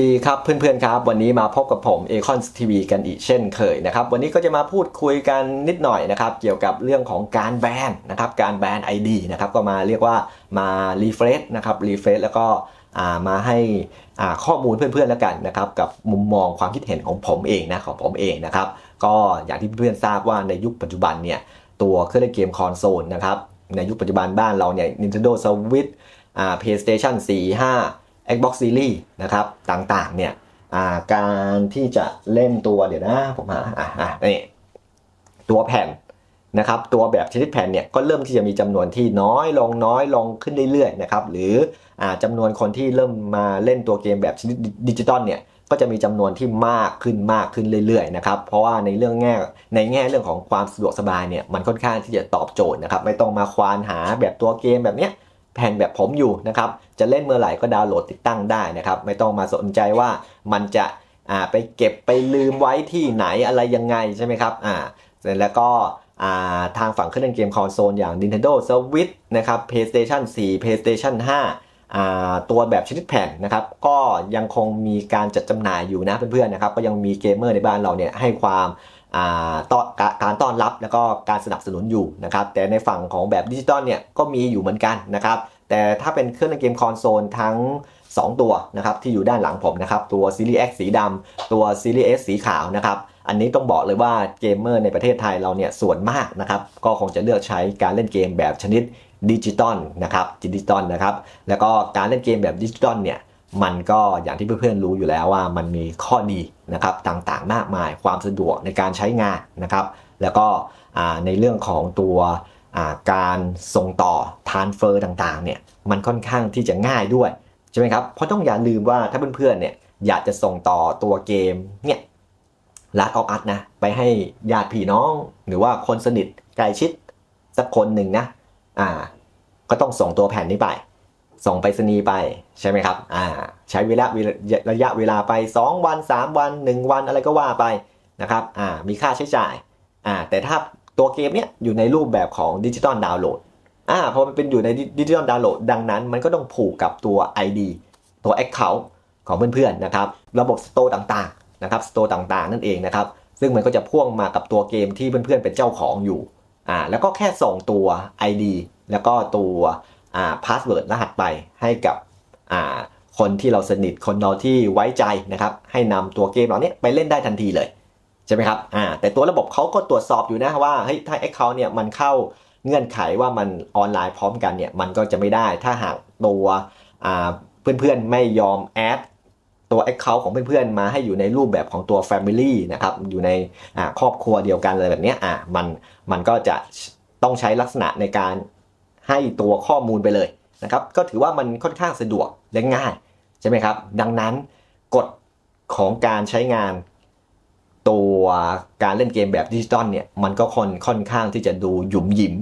ดีครับเพื่อนๆครับ วันนี้มาพบกับผมเอคอนทีวีกันอีกเช่นเคยนะครับวันนี้ก็จะมาพูดคุยกันนิดหน่อยนะครับเกี่ยวกับเรื่องของการแบนนะครับการแบน ID นะครับก็มาเรียกว่ามารีเฟรชนะครับรีเฟรชแล้วก็มาให้ข้อมูลเพื่อนๆแล้วกันนะครับกับมุมมองความคิดเห็นของผมเองนะของผมเองนะครับก็อย่างที่เพื่อนๆทราบว่าในยุคปัจจุบันเนี่ยตัวเครื่องเล่นเกมคอนโซลนะครับในยุคปัจจุบันบ้านเราเนี่ย Nintendo Switch อ่า PlayStation 4 5 Xbox Series นะครับต่างๆเนี่ยาการที่จะเล่นตัวเดี๋ยวนะผมหาอะอะนี่ตัวแผ่นนะครับตัวแบบชนิดแผ่นเนี่ยก็เริ่มที่จะมีจำนวนที่น้อยลงน้อยลงขึ้นเรื่อยๆนะครับหรืออ่าจำนวนคนที่เริ่มมาเล่นตัวเกมแบบชนิดดิจิตอลเนี่ยก็จะมีจำนวนที่มากขึ้นมากขึ้นเรื่อยๆนะครับเพราะว่าในเรื่องแง่ในแง่เรื่องของความสะดวกสบายเนี่ยมันค่อนข้างที่จะตอบโจทย์นะครับไม่ต้องมาควานหาแบบตัวเกมแบบเนี้ย แผ่นแบบผมอยู่นะครับ จะเล่นเมื่อไหร่ก็ดาวน์โหลดติดตั้งได้นะครับ ไม่ต้องมาสนใจว่ามันจะไปเก็บไปลืมไว้ที่ไหนอะไรยังไงใช่ไหมครับอ่าเสร็จแล้วก็าทางฝั่งเครื่องเล่นเกมคอนโซลอย่าง Nintendo Switch นะครับ PlayStation 4 PlayStation 5อ่าตัวแบบชนิดแผ่นนะครับ ก็ยังคงมีการจัดจำหน่ายอยู่นะเพื่อนๆนะครับ ก็ยังมีเกมเมอร์ในบ้านเราเนี่ยให้ความ ต้อการต้อนรับแล้วก็การสนับสนุนอยู่นะครับแต่ในฝั่งของแบบดิจิตอลเนี่ยก็มีอยู่เหมือนกันนะครับแต่ถ้าเป็นเครื่องเล่นเกมคอนโซลทั้ง 2 ตัวนะครับที่อยู่ด้านหลังผมนะครับตัว Series X สีดำตัว Series S สีขาวนะครับอันนี้ต้องบอกเลยว่าเกมเมอร์ในประเทศไทยเราเนี่ยส่วนมากนะครับก็คงจะเลือกใช้การเล่นเกมแบบชนิดดิจิตอลนะครับดิจิตอลนะครับแล้วก็การเล่นเกมแบบดิจิตอลเนี่ย มันก็อย่างที่เพื่อนๆรู้อยู่แล้วว่ามันมีข้อดีนะครับต่างๆ มากมายความสะดวกในการใช้งานนะครับ แล้วก็ในเรื่องของตัวการส่งต่อทานเฟอร์ต่างๆเนี่ยมันค่อนข้างที่จะง่ายด้วยใช่ไหมครับเพราะต้องอย่าลืมว่าถ้าเพื่อนๆเนี่ยอยากจะส่งต่อตัวเกมเนี่ยลัดออฟอัดนะไปให้ญาติพี่น้อง หรือว่าคนสนิทใกล้ชิดสักคนหนึ่งนะอ่าก็ต้องส่งตัวแผ่นนี้ไป ส่งไปสนีไปใช่ไหมครับอ่าใช้เวลาระยะเวลาไป 2 วัน 3 วัน 1 วันอะไรก็ว่าไปนะครับอ่ามีค่าใช้จ่ายอ่าแต่ถ้าตัวเกมเนี้ยอยู่ในรูปแบบของดิจิตอลดาวน์โหลดอ่าพอมันเป็นอยู่ในดิจิตอลดาวน์โหลดดังนั้น มันก็ต้องผูกกับตัว ID ตัว Account ของเพื่อนๆนะครับระบบสโตร์ต่างๆนะครับสโตร์ต่างๆ นั่นเองนะครับซึ่งมันก็จะพ่วงมากับตัวเกมที่เพื่อนๆเป็นเจ้าของอยู่อ่าแล้วก็แค่ส่งตัว ID แล้วก็ตัว พาสเวิร์ดรหัสไปให้กับอ่าคนที่เราสนิทคนเราที่ไว้ใจนะครับ ให้นำตัวเกมเหล่านี้ไปเล่นได้ทันทีเลยใช่ไหมครับอ่าแต่ตัวระบบเขาก็ตรวจสอบอยู่นะว่าเฮ้ยถ้า Account เนี่ยมันเข้าเงื่อนไขว่ามันออนไลน์พร้อมกันเนี่ยมันก็จะไม่ได้ถ้าหากตัวอ่าเพื่อนๆไม่ยอมแอดตัว Account ของเพื่อนๆ มาให้อยู่ในรูปแบบของตัว Family นะครับ อยู่ในอ่าครอบครัวเดียวกันเลยแบบเนี้ยอ่ามันมันก็จะต้องใช้ลักษณะในการ ให้ตัวข้อมูลไปเลยนะครับ ก็ถือว่ามันค่อนข้างสะดวกและง่ายใช่ไหมครับ ดังนั้นกฎของการใช้งานตัวการเล่นเกมแบบดิจิตอลเนี่ยมันก็ค่อนค่อนข้างที่จะดูหยุมหยิม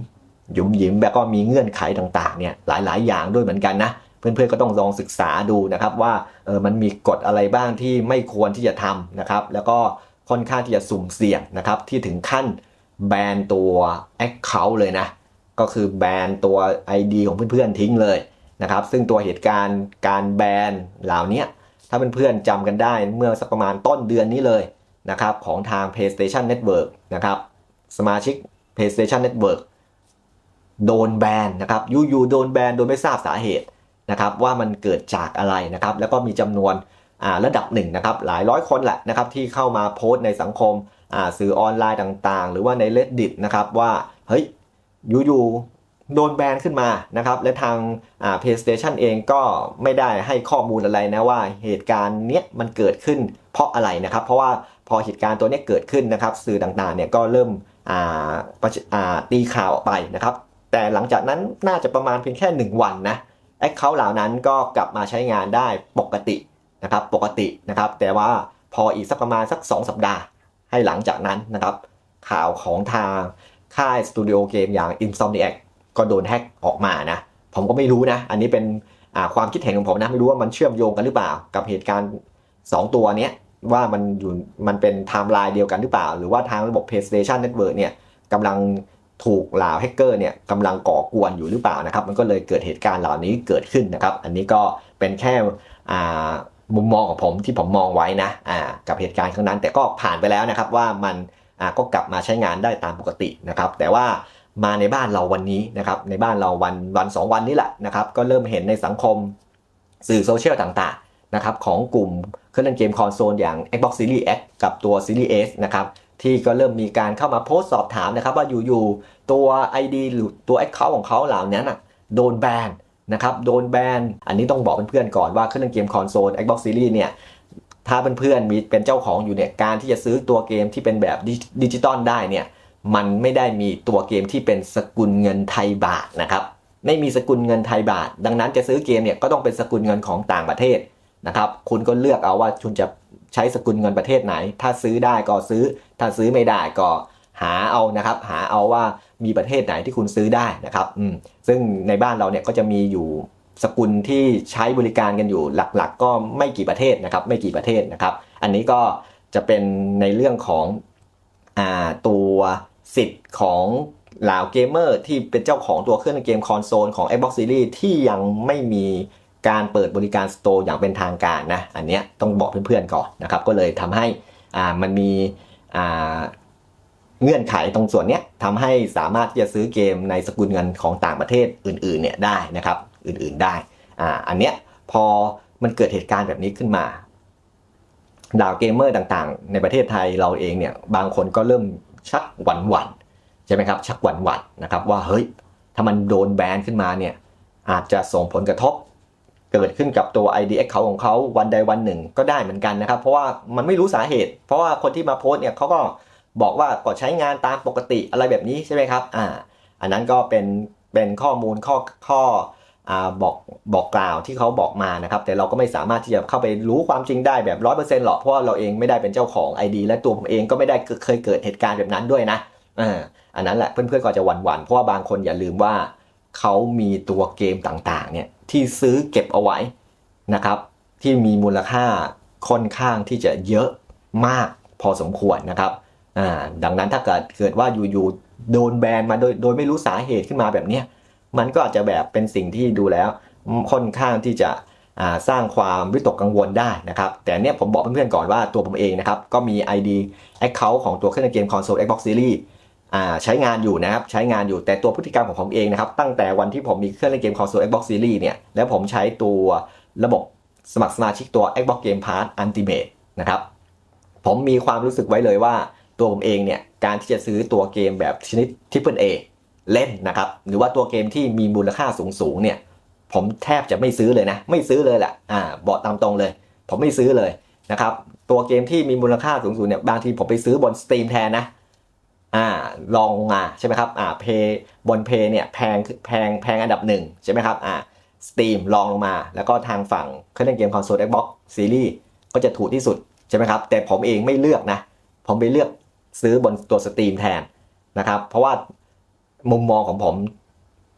หยุมหยิมแบบก็มีเงื่อนไขต่างๆเนี่ยหลายๆ อย่างด้วยเหมือนกันนะเพื่อนๆก็ต้องลองศึกษาดูนะครับว่าเออมันมีกฎอะไรบ้างที่ไม่ควรที่จะทำนะครับ แล้วก็ค่อนข้างที่จะสุ่มเสี่ยงนะครับที่ถึงขั้นแบนตัว Account เลยนะ ก็คือแบนตัว ID ของเพื่อนๆทิ้งเลยนะครับ ซึ่งตัวเหตุการณ์การแบนเหล่านี้ถ้าเพื่อนๆจำกันได้เมื่อสักประมาณต้นเดือนนี้เลยนะครับของทาง PlayStation Network นะครับสมาชิก PlayStation Network โดนแบนนะครับอยู่ๆโดนแบนโดยไม่ทราบสาเหตุนะครับว่ามันเกิดจากอะไรนะครับแล้วก็มีจำนวนระดับหนึ่งนะครับหลายร้อยคนแหละนะครับที่เข้ามาโพสต์ในสังคมสื่อออนไลน์ต่างๆ หรือว่าใน Reddit นะครับว่าเฮ้ย อยู่ๆโดนแบนขึ้นมานะครับ และทางอ่า PlayStation เองก็ไม่ได้ให้ข้อมูลอะไรนะว่าเหตุการณ์เนี้ยมันเกิดขึ้นเพราะอะไรนะครับ เพราะว่าพอเหตุการณ์ตัวนี้เกิดขึ้นนะครับ สื่อต่างๆเนี่ยก็เริ่มอ่าอาตีข่าวออกไปนะครับ แต่หลังจากนั้นน่าจะประมาณเพียงแค่ 1 วันนะแอคเคาท์เหล่านั้นก็กลับมาใช้งานได้ปกตินะครับปกตินะครับ แต่ว่าพออีกสักประมาณสัก 2 สัปดาห์ให้หลังจากนั้นนะครับ ข่าวของทาง ค่ายสตูดิโอเกมอย่าง Insomniac ก็โดนแฮ็กออกมานะ ผมก็ไม่รู้นะ อันนี้เป็นความคิดเห็นของผมนะ ไม่รู้ว่ามันเชื่อมโยงกันหรือเปล่า กับเหตุการณ์ 2 ตัวเนี้ยว่ามันอยู่มันเป็นไทม์ไลน์เดียวกันหรือเปล่า หรือว่าทางระบบ PlayStation Network เนี่ยกำลังถูกเหล่าแฮกเกอร์เนี่ยกำลังก่อกวนอยู่หรือเปล่านะครับ มันก็เลยเกิดเหตุการณ์เหล่านี้เกิดขึ้นนะครับ อันนี้ก็เป็นแค่มุมมองของผมที่ผมมองไว้นะกับเหตุการณ์ครั้งนั้น แต่ก็ผ่านไปแล้วนะครับว่ามัน ก็กลับมาใช้งานได้ตามปกตินะครับ แต่ว่ามาในบ้านเราวันนี้นะครับ ในบ้านเราวันวันสองวันนี้แหละนะครับ ก็เริ่มเห็นในสังคมสื่อโซเชียลต่างๆนะครับของกลุ่มเครื่องเล่นเกมคอนโซลอย่าง Xbox Series X กับตัว Series S นะครับที่ก็เริ่มมีการเข้ามาโพสต์สอบถามนะครับ ว่าอยู่ๆตัว ID หรือตัว Account ของเขาเหล่านี้นะโดนแบนนะครับโดนแบน อันนี้ต้องบอกเพื่อนๆก่อนว่าเครื่องเล่นเกมคอนโซล Xbox Series เนี่ย ถ้าเพื่อนๆมีเป็นเจ้าของอยู่เนี่ยการที่จะซื้อตัวเกมที่เป็นแบบดิจิตอลได้เนี่ยมันไม่ได้มีตัวเกมที่เป็นสกุลเงินไทยบาทนะครับไม่มีสกุลเงินไทยบาท ดังนั้นจะซื้อเกมเนี่ยก็ต้องเป็นสกุลเงินของต่างประเทศนะครับคุณก็เลือกเอาว่าคุณจะใช้สกุลเงินประเทศไหน ถ้าซื้อได้ก็ซื้อ ถ้าซื้อไม่ได้ก็หาเอานะครับ หาเอาว่ามีประเทศไหนที่คุณซื้อได้นะครับ อืมซึ่งในบ้านเราเนี่ยก็จะมีอยู่ สกุลที่ใช้บริการกันอยู่หลักๆก็ไม่กี่ประเทศนะครับ ไม่กี่ประเทศนะครับ อันนี้ก็จะเป็นในเรื่องของอตัวสิทธิ์ของเหล่าเกมเมอร์ที่เป็นเจ้าของตัวเครื่องเกมคอนโซลของ Xbox Series ที่ยังไม่มีการเปิดบริการสโตร์อย่างเป็นทางการนะ อันเนี้ยต้องบอกเพื่อนๆก่อนนะครับ ก็เลยทำให้มันมีเงื่อนไขตรงส่วนนี้ทำให้สามารถที่จะซื้อเกมในสกุลเงินของต่างประเทศอื่นๆเนี่ยได้นะครับ อื่นๆได้อ่าอันเนี้ยพอมันเกิดเหตุการณ์แบบนี้ขึ้นมาดาวเกมเมอร์ต่างๆ ในประเทศไทยเราเองเนี่ยบางคนก็เริ่มชักหวั่นหวั่นๆใช่ไหมครับชักหวั่นหวั่นนะครับว่าเฮ้ยถ้ามันโดนแบนขึ้นมาเนี่ยอาจจะส่งผลกระทบเกิดขึ้นกับตัว ID Account ของเขาวันใดวันหนึ่งก็ได้เหมือนกันนะครับ เพราะว่ามันไม่รู้สาเหตุ เพราะว่าคนที่มาโพสเนี่ยเขาก็บอกว่าก็ใช้งานตามปกติอะไรแบบนี้ใช่ไหมครับอ่าอันนั้นก็เป็นเป็นข้อมูลข้อข้อ บอกบอกกล่าวที่เขาบอกมานะครับ แต่เราก็ไม่สามารถที่จะเข้าไปรู้ความจริงได้แบบร้อยเปอร์เซ็นต์หรอกเพราะเราเองไม่ได้เป็นเจ้าของ ID และตัวผมเองก็ไม่ได้เคยเกิดเหตุการณ์แบบนั้นด้วยนะอันนั้นแหละเพื่อนๆก็จะหวั่นๆเพราะว่าบางคนอย่าลืมว่าเขามีตัวเกมต่างๆเนี่ยที่ซื้อเก็บเอาไว้นะครับ ที่มีมูลค่าค่อนข้างที่จะเยอะมากพอสมควรนะครับดังนั้นถ้าเกิดเกิดว่าอยู่ๆโดนแบนมาโดยโดยไม่รู้สาเหตุขึ้นมาแบบเนี้ย มันก็อาจจะแบบเป็นสิ่งที่ดูแล้วค่อนข้างที่จะสร้างความวิตกกังวลได้นะครับ แต่เนี้ยผมบอกเพื่อนๆก่อนว่าตัวผมเองนะครับ ก็มี ID Account ของตัวเครื่องเล่นเกมคอนโซล Xbox Series ใช้งานอยู่นะครับ ใช้งานอยู่แต่ตัวพฤติกรรมของผมเองนะครับ ตั้งแต่วันที่ผมมีเครื่องเล่นเกมคอนโซล Xbox Series เนี่ยแล้วผมใช้ตัวระบบสมัครสมาชิกตัว Xbox Game Pass Ultimate นะครับ ผมมีความรู้สึกไว้เลยว่าตัวผมเองเนี่ยการที่จะซื้อตัวเกมแบบชนิด Triple A เล่นนะครับ หรือว่าตัวเกมที่มีมูลค่าสูงๆเนี่ย ผมแทบจะไม่ซื้อเลยนะ ไม่ซื้อเลยแหละอ่าบอกตามตรงเลย ผมไม่ซื้อเลยนะครับ ตัวเกมที่มีมูลค่าสูงๆเนี่ย บางทีผมไปซื้อบน Steam แทนนะอ่าลองลงมาใช่ไหมครับอ่าเพย์บนเพย์เนี่ยแพงแพงแพงอันดับหนึ่งใช่ไหมครับอ่าสตรีมลองลงมา แล้วก็ทางฝั่งเครื่องเล่นเกมคอนโซล Xbox Series ก็จะถูกที่สุดใช่ไหมครับ แต่ผมเองไม่เลือกนะ ผมไปเลือกซื้อบนตัวสตรีมแทนนะครับ เพราะว่า มุมมองของผม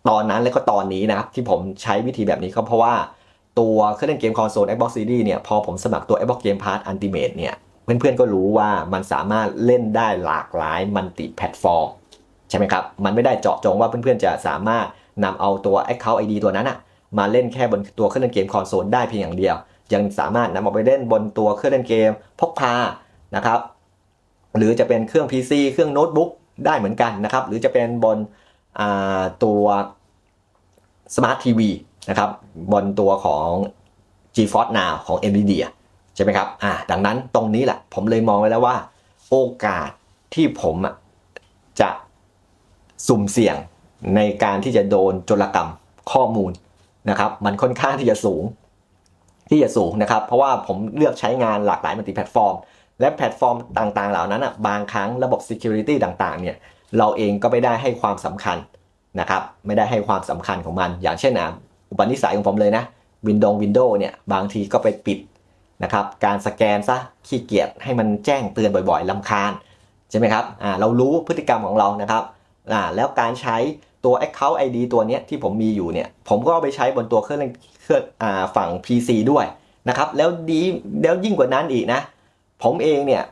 ตอนนั้นและก็ตอนนี้นะครับที่ผมใช้วิธีแบบนี้ก็เพราะว่าตัวเครื่องเล่นเกมคอนโซล Xbox Series เนี่ยพอผมสมัครตัว Xbox Game Pass Ultimate เนี่ยเพื่อนๆก็รู้ว่ามันสามารถเล่นได้หลากหลายมัลติแพลตฟอร์มใช่ไหมครับ มันไม่ได้เจาะจงว่าเพื่อนๆจะสามารถนำเอาตัว Account ID ตัวนั้นอะมาเล่นแค่บนตัวเครื่องเล่นเกมคอนโซลได้เพียงอย่างเดียว ยังสามารถนำเอาไปเล่นบนตัวเครื่องเล่นเกมพกพานะครับหรือจะเป็นเครื่อง PC เครื่องโน้ตบุ๊ก ได้เหมือนกันนะครับ หรือจะเป็นบนอ่าตัว Smart TV นะครับ บนตัวของ GeForce Now ของ NVIDIA ใช่ไหมครับอ่าดังนั้นตรงนี้แหละ ผมเลยมองไว้แล้วว่า โอกาสที่ผมจะสุ่มเสี่ยงในการที่จะโดนโจรกรรมข้อมูลนะครับ มันค่อนข้างที่จะสูงที่จะสูงนะครับ เพราะว่าผมเลือกใช้งานหลากหลายมัลติแพลตฟอร์ม และแพลตฟอร์มต่างๆ เหล่านั้นอะบางครั้งระบบ Security ต่างๆ เนี่ยเราเองก็ไม่ได้ให้ความสำคัญนะครับไม่ได้ให้ความสำคัญของมัน อย่างเช่นนะอุปนิสัยของผมเลยนะ Windows Windows เนี่ยบางทีก็ไปปิดนะครับการสแกนซะขี้เกียจให้มันแจ้งเตือนบ่อยๆลำคาญใช่ไหมครับอ่าเรารู้พฤติกรรมของเรานะครับอ่าแล้วการใช้ตัว Account ID ตัวเนี้ยที่ผมมีอยู่เนี่ยผมก็เอาไปใช้บนตัวเครื่องเล่นเครื่องอ่าฝั่ง PC ด้วยนะครับแล้วดีแล้วยิ่งกว่านั้นอีกนะ ผมเองเนี่ย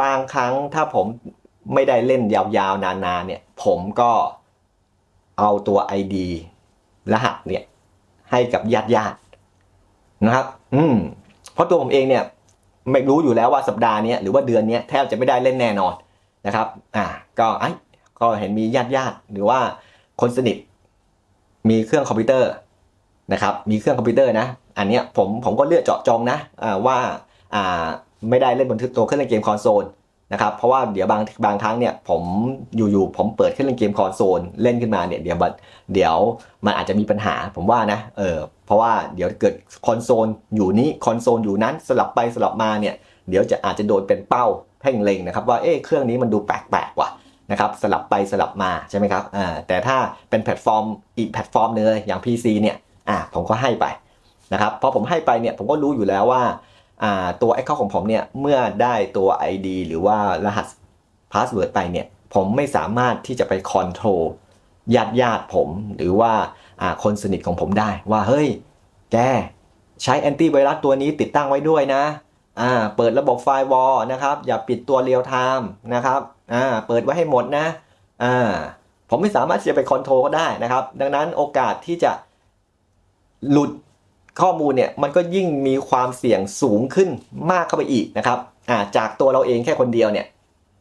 บางครั้งถ้าผมไม่ได้เล่นยาวๆ นานๆเนี่ย ผมก็เอาตัว ID รหัสเนี่ย ให้กับญาติๆนะครับ อืม เพราะตัวผมเองเนี่ย ไม่รู้อยู่แล้วว่าสัปดาห์นี้หรือว่าเดือนนี้แทบจะไม่ได้เล่นแน่นอนนะครับ อ่า ก็ไอ้ก็เห็นมีญาติญาติหรือว่าคนสนิท มีเครื่องคอมพิวเตอร์นะครับ มีเครื่องคอมพิวเตอร์นะ อันเนี้ยผมผมก็เลือกเจาะจงนะ อ่าว่า อ่า ไม่ได้เล่นบนตัวเครื่องเล่นเกมคอนโซลนะครับเพราะว่าเดี๋ยวบางบางครั้งเนี่ยผมอยู่ๆผมเปิดเครื่องเล่นเกมคอนโซลเล่นขึ้นมาเนี่ยเดี๋ยวเดี๋ยวมันอาจจะมีปัญหาผมว่านะเออเพราะว่าเดี๋ยวเกิดคอนโซลอยู่นี้คอนโซลอยู่นั้นสลับไปสลับมาเนี่ยเดี๋ยวจะอาจจะโดนเป็นเป้าเพ่งเล็งนะครับว่าเอ๊ะเครื่องนี้มันดูแปลกๆว่ะนะครับสลับไปสลับมาใช่ไหมครับอ่าแต่ถ้าเป็นแพลตฟอร์มอีกแพลตฟอร์มหนึงเลยอย่าง PC เนี่ยอ่าผมก็ให้ไปนะครับพอผมให้ไปเนี่ยผมก็รู้อยู่แล้วว่า ตัว Account ของผมเนี่ยเมื่อได้ตัว ID หรือว่ารหัส Password ไปเนี่ยผมไม่สามารถที่จะไปคอนโทรลญาติญาติผมหรือว่าคนสนิทของผมได้ว่าเฮ้ย แก ใช้แอนตี้ไวรัสตัวนี้ติดตั้งไว้ด้วยนะอ่าเปิดระบบไฟวอลนะครับ อย่าปิดตัวเรียลไทม์นะครับอ่าเปิดไว้ให้หมดนะอ่าผมไม่สามารถที่จะไปคอนโทรลเขาได้นะครับ ดังนั้นโอกาสที่จะหลุด ข้อมูลเนี่ยมันก็ยิ่งมีความเสี่ยงสูงขึ้นมากเข้าไปอีกนะครับาจากตัวเราเองแค่คนเดียวเนี่ย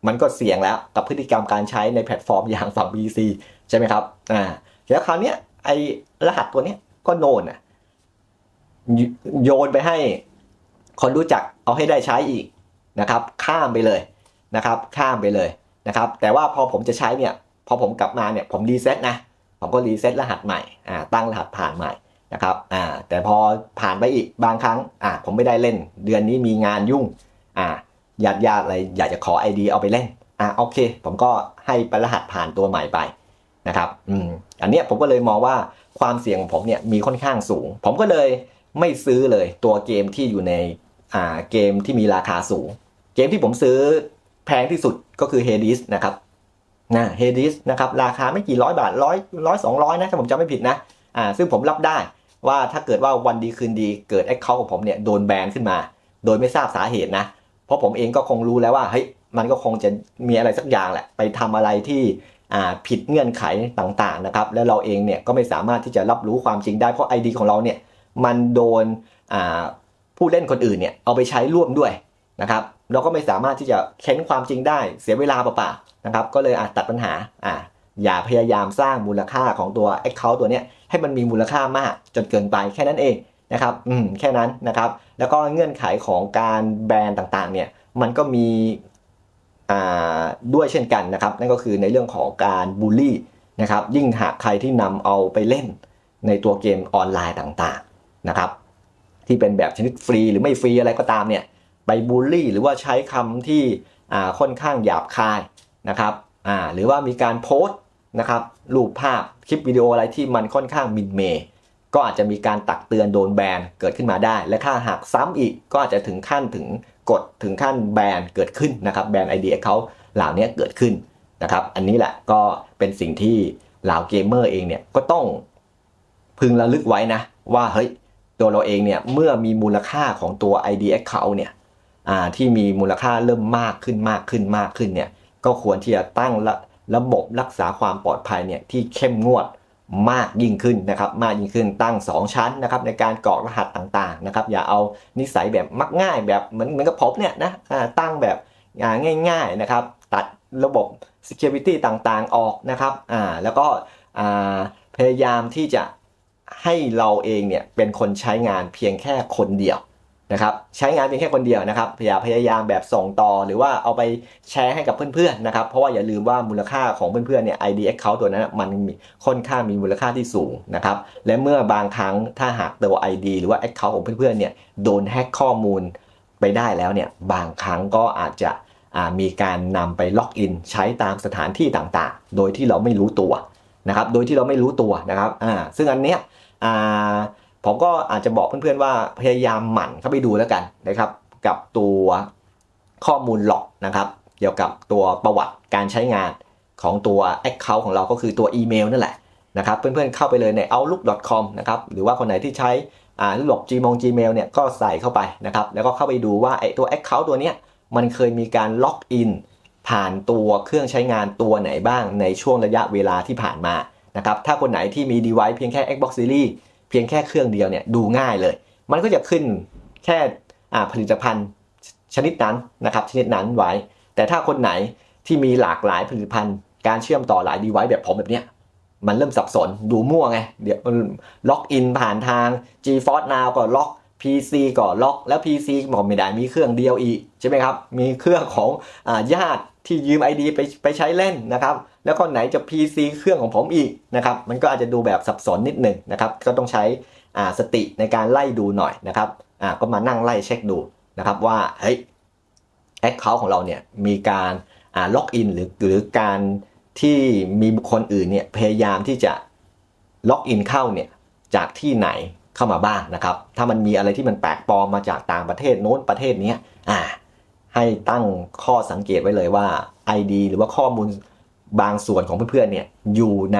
มันก็เสี่ยงแล้วกับพฤติกรรมการใช้ในแพลตฟอร์มอย่างฝั่ง BC ใช่ไหมครับอ่าแล้วคราวเนี้ยไอรหัสตัวเนี้ยก็โนนอะโยโยนไปให้คนรู้จักเอาให้ได้ใช้อีกนะครับข้ามไปเลยนะครับข้ามไปเลยนะครับแต่ว่าพอผมจะใช้เนี่ยพอผมกลับมาเนี่ยผมรีเซ็ตนะผมก็รีเซ็ตรหัสใหม่อ่าตั้งรหัสผ่านใหม่ นะครับอ่าแต่พอผ่านไปอีกบางครั้งอ่าผมไม่ได้เล่น เดือนนี้มีงานยุ่งอ่าญาติญาติอะไรอยากจะขอ ID เอาไปเล่นอ่าโอเค ผมก็ให้ปรหัสผ่านตัวใหม่ไปนะครับอืมอันเนี้ยผมก็เลยมองว่าความเสี่ยงของผมเนี่ยมีค่อนข้างสูง ผมก็เลยไม่ซื้อเลยตัวเกมที่อยู่ในอ่าเกมที่มีราคาสูง เกมที่ผมซื้อแพงที่สุดก็คือ Hades นะครับนะ Hades นะครับราคาไม่กี่ร้อยบาทร้อยร้อยสองร้อยนะถ้าผมจำไม่ผิดนะอ่าซึ่งผมรับได้ ว่าถ้าเกิดว่าวันดีคืนดีเกิดแอคเคาท์ของผมเนี่ยโดนแบนขึ้นมา โดยไม่ทราบสาเหตุนะ เพราะผมเองก็คงรู้แล้วว่าเฮ้ยมันก็คงจะมีอะไรสักอย่างแหละ ไปทำอะไรที่ผิดเงื่อนไขต่างๆนะครับ แล้วเราเองเนี่ยก็ไม่สามารถที่จะรับรู้ความจริงได้เพราะ ID ของเราเนี่ยมันโดนผู้เล่นคนอื่นเนี่ยเอาไปใช้ร่วมด้วยนะครับ เราก็ไม่สามารถที่จะเค้นความจริงได้เสียเวลาเปล่าๆนะครับ ก็เลยอาจตัดปัญหาอ่า อย่าพยายามสร้างมูลค่าของตัว Account ตัวเนี้ยให้มันมีมูลค่ามากจนเกินไปแค่นั้นเองนะครับอืมแค่นั้นนะครับ แล้วก็เงื่อนไขของการแบรนด์ต่างๆเนี่ยมันก็มีอ่าด้วยเช่นกันนะครับ นั่นก็คือในเรื่องของการบูลลี่นะครับ ยิ่งหากใครที่นำเอาไปเล่นในตัวเกมออนไลน์ต่างๆนะครับ ที่เป็นแบบชนิดฟรีหรือไม่ฟรีอะไรก็ตามเนี่ยไปบูลลี่หรือว่าใช้คำที่อ่าค่อนข้างหยาบคายนะครับอ่าหรือว่ามีการโพสต์ นะครับรูปภาพคลิปวิดีโออะไรที่มันค่อนข้างมินเมย์ก็อาจจะมีการตักเตือนโดนแบนเกิดขึ้นมาได้ และถ้าหากซ้ำอีกก็อาจจะถึงขั้นถึงกดถึงขั้นแบนเกิดขึ้นนะครับแบนไอเดียเขาเหล่านี้เกิดขึ้นนะครับอันนี้แหละก็เป็นสิ่งที่เหล่าเกมเมอร์เองเนี่ยก็ต้องพึงระลึกไว้นะว่าเฮ้ยตัวเราเองเนี่ยเมื่อมีมูลค่าของตัว ID Account เนี่ยที่มีมูลค่าเริ่มมากขึ้นมากขึ้นมากขึ้นเนี่ยก็ควรที่จะตั้งละ ระบบรักษาความปลอดภัยเนี่ยที่เข้มงวดมากยิ่งขึ้นนะครับมากยิ่งขึ้นตั้ง 2 ชั้นนะครับในการกรอกรหัสต่างๆนะครับอย่าเอานิสัยแบบมักง่ายแบบเหมือนเหมือนกับผมเนี่ยนะตั้งแบบง่ายๆนะครับตัดระบบ security ต่างๆออกนะครับอ่าแล้วก็พยายามที่จะให้เราเองเนี่ยเป็นคนใช้งานเพียงแค่คนเดียว นะครับใช้งานเพียงแค่คนเดียวนะครับอย่าพยายามแบบส่งต่อหรือว่าเอาไปแชร์ให้กับเพื่อนๆนะครับเพราะว่าอย่าลืมว่ามูลค่าของเพื่อนๆเนี่ย ID account ตัวนั้นมันมีค่อนข้างมีมูลค่าที่สูงนะครับและเมื่อบางครั้งถ้าหากตัว ID หรือว่า account ของเพื่อนๆเนี่ยโดนแฮ็กข้อมูลไปได้แล้วเนี่ยบางครั้งก็อาจจะมีการนำไปล็อกอินใช้ตามสถานที่ต่างๆ โดยที่เราไม่รู้ตัวนะครับโดยที่เราไม่รู้ตัวนะครับอ่าซึ่งอันเนี้ยอ่า ผมก็อาจจะบอกเพื่อนๆว่าพยายามหมั่นเข้าไปดูแล้วกันนะครับ กับตัวข้อมูลหลอกนะครับ เกี่ยวกับตัวประวัติการใช้งานของตัว Account ของเราก็คือตัวอีเมลนั่นแหละนะครับเพื่อนๆเข้าไปเลยใน outlook.com นะครับหรือว่าคนไหนที่ใช้ระบบ Gmail Gmail เนี่ยก็ใส่เข้าไปนะครับแล้วก็เข้าไปดูว่าไอ้ตัว Account ตัวเนี้ยมันเคยมีการล็อกอินผ่านตัวเครื่องใช้งานตัวไหนบ้างในช่วงระยะเวลาที่ผ่านมานะครับถ้าคนไหนที่มี device เพียงแค่ Xbox Series เพียงแค่เครื่องเดียวเนี่ยดูง่ายเลย มันก็จะขึ้นแค่ผลิตภัณฑ์ชนิดนั้นนะครับชนิดนั้นไว้ แต่ถ้าคนไหนที่มีหลากหลายผลิตภัณฑ์ การเชื่อมต่อหลายดีไวซ์แบบผมแบบเนี้ยมันเริ่มสับสนดูมั่วไงเดี๋ยวล็อกอินผ่านทาง G-Force Now ก็ล็อก PC ก็ล็อกแล้ว PC บอกไม่ได้มีเครื่องเดียวอีกใช่ไหมครับ มีเครื่องของอาญาติที่ยืม ID ไปไปใช้เล่นนะครับ แล้วก็ไหนจะ PC เครื่องของผมอีกนะครับ มันก็อาจจะดูแบบสับสนนิดหนึ่งนะครับ ก็ต้องใช้สติในการไล่ดูหน่อยนะครับก็มานั่งไล่เช็คดูนะครับว่าเฮ้ยแอคเคาท์ของเราเนี่ยมีการล็อกอินหรือหรือการที่มีบุคคลอื่นเนี่ยพยายามที่จะล็อกอินเข้าเนี่ยจากที่ไหน เข้ามาบ้างนะครับ ถ้ามันมีอะไรที่มันแปลกปลอมมาจากต่างประเทศโน้นประเทศนี้อ่าให้ตั้งข้อสังเกตไว้เลยว่า ID หรือว่าข้อมูลบางส่วนของเพื่อนๆเนี่ยอยู่ใน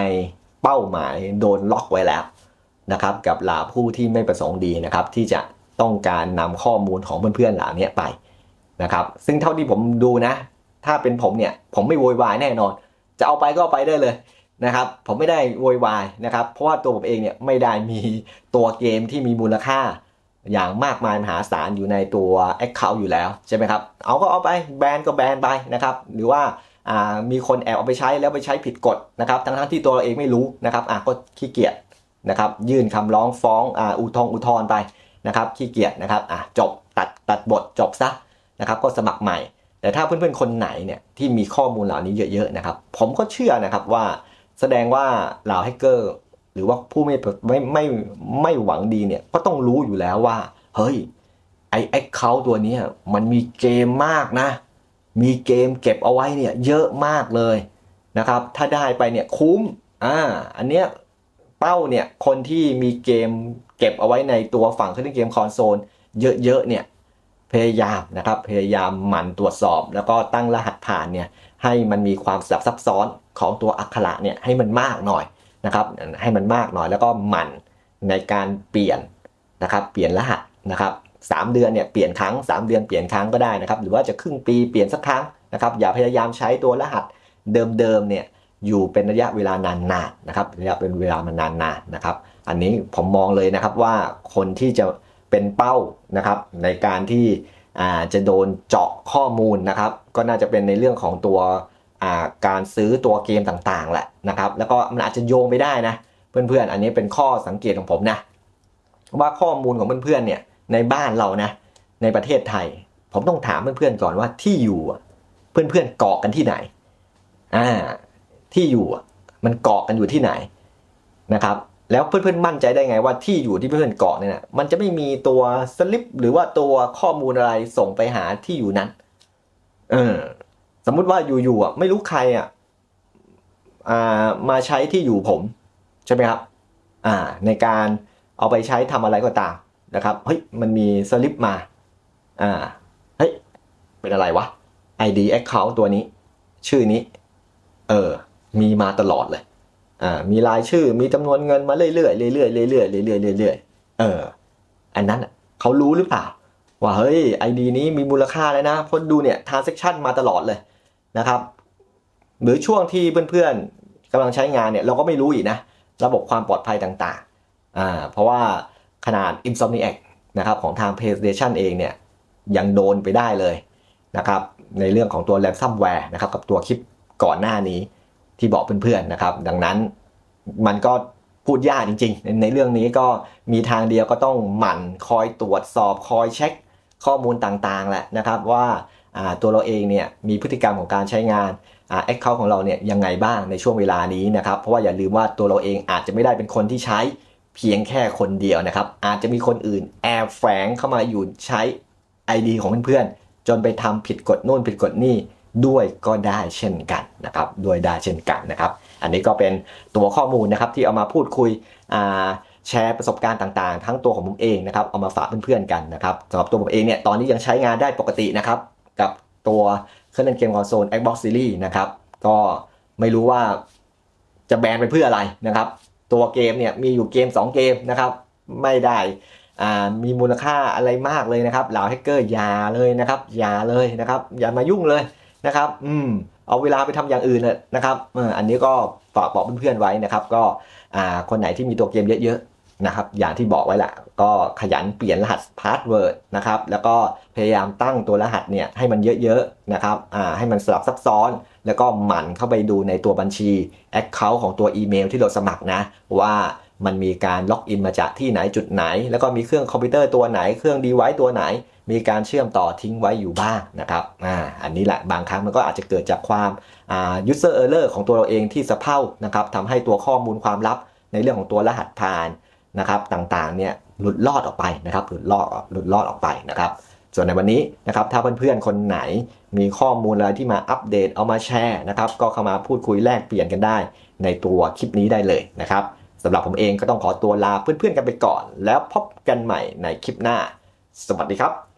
เป้าหมายโดนล็อกไว้แล้วนะครับกับหลาผู้ที่ไม่ประสงค์ดีนะครับที่จะต้องการนำข้อมูลของเพื่อนๆเหล่านี้ไปนะครับซึ่งเท่าที่ผมดูนะ ถ้าเป็นผมเนี่ยผมไม่โวยวายแน่นอน จะเอาไปก็ไปได้เลย นะครับผมไม่ได้โวยวายนะครับ เพราะว่าตัวผมเองเนี่ยไม่ได้มีตัวเกมที่มีมูลค่าอย่างมากมายมหาศาลอยู่ในตัว Account อยู่แล้วใช่ไหมครับ เอาก็เอาไปแบนก็แบนไปนะครับ หรือว่ามีคนแอบเอาไปใช้แล้วไปใช้ผิดกฎนะครับ ทั้งทั้งที่ตัวเราเองไม่รู้นะครับอะก็ขี้เกียจนะครับ ยื่นคำร้องฟ้องอ่าอุทธงอุทธรไปนะครับขี้เกียจนะครับอะจบตัดตัดบทจบซะนะครับ ก็สมัครใหม่ แต่ถ้าเพื่อนๆคนไหนเนี่ยที่มีข้อมูลเหล่านี้เยอะๆนะครับ ผมก็เชื่อนะครับว่า แสดงว่าเหล่าแฮกเกอร์ หรือว่าผู้ไม่ไม่ไม่ไม่หวังดีเนี่ยก็ต้องรู้อยู่แล้วว่า เฮ้ยไอแอคเคาท์ตัวนี้มันมีเกมมากนะ มีเกมเก็บเอาไว้เนี่ยเยอะมากเลยนะครับ ถ้าได้ไปเนี่ยคุ้มอ่าอันเนี้ยเป้าเนี่ยคนที่มีเกมเก็บเอาไว้ในตัวฝั่งเครื่องเกมคอนโซลเยอะๆเนี่ยพยายามนะครับพยายามหมั่นตรวจสอบ แล้วก็ตั้งรหัสผ่านเนี่ยให้มันมีความสลับซับซ้อน ของตัวอักขระเนี่ยให้มันมากหน่อยนะครับให้มันมากหน่อยแล้วก็หมั่นในการเปลี่ยนนะครับเปลี่ยนรหัสนะครับสามเดือนเนี่ยเปลี่ยนครั้ง 3 เดือนเปลี่ยนครั้งก็ได้นะครับหรือว่าจะครึ่งปีเปลี่ยนสักครั้งนะครับอย่าพยายามใช้ตัวรหัสเดิมๆเนี่ยอยู่เป็นระยะเวลานานๆนนะครับระยะเป็นเวลามานานๆนนะครับ อันนี้ผมมองเลยนะครับว่าคนที่จะเป็นเป้านะครับในการที่อ่าจะโดนเจาะข้อมูลนะครับ ก็น่าจะเป็นในเรื่องของตัว การซื้อตัวเกมต่างๆแหละนะครับแล้วก็มันอาจจะโยงไปได้นะ เพื่อนๆ อันนี้เป็นข้อสังเกตของผมนะ ว่าข้อมูลของเพื่อนๆเนี่ยในบ้านเรานะในประเทศไทย ผมต้องถามเพื่อนๆก่อนว่าที่อยู่เพื่อนๆเกาะกันที่ไหนอ่าที่อยู่มันเกาะกันอยู่ที่ไหนนะครับแล้วเพื่อนๆมั่นใจได้ไงว่าที่อยู่ที่เพื่อนๆเกาะเนี่ยนะมันจะไม่มีตัวสลิปหรือว่าตัวข้อมูลอะไรส่งไปหาที่อยู่นั้น เออ สมมุติว่าอยู่ๆอะไม่รู้ใครอะอ่ามาใช้ที่อยู่ผมใช่ไหมครับอ่าในการเอาไปใช้ทำอะไรก็ตามนะครับเฮ้ยมันมีสลิปมาอ่าเฮ้ยเป็นอะไรวะ ID account ตัวนี้ ชื่อนี้เออมีมาตลอดเลยอ่ามีรายชื่อมีจำนวนเงินมาเรื่อยๆเรื่อยๆเรื่อยๆเรื่อยๆเรื่อยๆเรื่อยๆเอออันนั้นเขารู้หรือเปล่า ว่าเฮ้ย ID นี้มีมูลค่าแล้วนะเพราะดูเนี่ย transaction มาตลอดเลยนะครับหรือช่วงที่เพื่อนๆกำลังใช้งานเนี่ยเราก็ไม่รู้อีกนะ ระบบความปลอดภัยต่างๆอ่าเพราะว่าขนาด Insomniac นะครับของทาง PlayStation เองเนี่ยยังโดนไปได้เลยนะครับในเรื่องของตัว ransomware นะครับกับตัวคลิปก่อนหน้านี้ที่บอกเพื่อนๆนะครับ ดังนั้นมันก็พูดยากจริงๆ ในเรื่องนี้ก็มีทางเดียวก็ต้องหมั่นคอยตรวจสอบคอยเช็ค ข้อมูลต่างๆแหละนะครับว่าตัวเราเองเนี่ยมีพฤติกรรมของการใช้งานแอ่า account ของเราเนี่ยยังไงบ้างในช่วงเวลานี้นะครับ เพราะว่าอย่าลืมว่าตัวเราเองอาจจะไม่ได้เป็นคนที่ใช้เพียงแค่คนเดียวนะครับ อาจจะมีคนอื่นแอบแฝงเข้ามาอยู่ใช้ ID ของเพื่อนๆ จนไปทำผิดกฎนู่นผิดกฎนี่ด้วยก็ได้เช่นกันนะครับด้วยได้เช่นกันนะครับ อันนี้ก็เป็นตัวข้อมูลนะครับที่เอามาพูดคุยอ่า แชร์ประสบการณ์ต่างๆ ทั้งตัวของผมเองนะครับเอามาฝากเพื่อนๆกันนะครับสำหรับตัวผมเองเนี่ยตอนนี้ยังใช้งานได้ปกตินะครับกับตัวเครื่องเล่นเกมคอนโซล Xbox Series นะครับก็ไม่รู้ว่าจะแบนไปเพื่ออะไรนะครับ ตัวเกมเนี่ยมีอยู่เกม 2 เกมนะครับไม่ได้อ่ามีมูลค่าอะไรมากเลยนะครับเหล่าแฮกเกอร์อย่าเลยนะครับอย่าเลยนะครับอย่ามายุ่งเลยนะครับ อืมเอาเวลาไปทำอย่างอื่นนะครับอันนี้ก็ฝากบอกเพื่อนๆไว้นะครับ ก็อ่าคนไหนที่มีตัวเกมเยอะ นะครับอย่างที่บอกไว้แหละก็ขยันเปลี่ยนรหัสพาสเวิร์ดนะครับแล้วก็พยายามตั้งตัวรหัสเนี่ยให้มันเยอะๆนะครับอ่าให้มันสลับซับซ้อน แล้วก็หมั่นเข้าไปดูในตัวบัญชี Account ของตัวอีเมลที่เราสมัครนะว่ามันมีการล็อกอินมาจากที่ไหนจุดไหน แล้วก็มีเครื่องคอมพิวเตอร์ตัวไหนเครื่องดีไว c e ตัวไหน มีการเชื่อมต่อทิ้งไว้อยู่บ้างนะครับอ่าอันนี้แหละบางครั้งมันก็อาจจะเกิดจากความอ่า user error ของตัวเราเองที่สะเพร่านะครับทำให้ตัวข้อมูลความลับในเรื่องของตัวรหัสผ่าน นะครับต่างๆเนี่ยหลุดลอดออกไปนะครับหลุดลอดหลุดลอดออกไปนะครับส่วนในวันนี้นะครับถ้าเพื่อนๆคนไหนมีข้อมูลอะไรที่มาอัปเดตเอามาแชร์นะครับก็เข้ามาพูดคุยแลกเปลี่ยนกันได้ ในตัวคลิปนี้ได้เลยนะครับสำหรับผมเองก็ต้องขอตัวลาเพื่อนๆกันไปก่อน แล้วพบกันใหม่ในคลิปหน้า สวัสดีครับ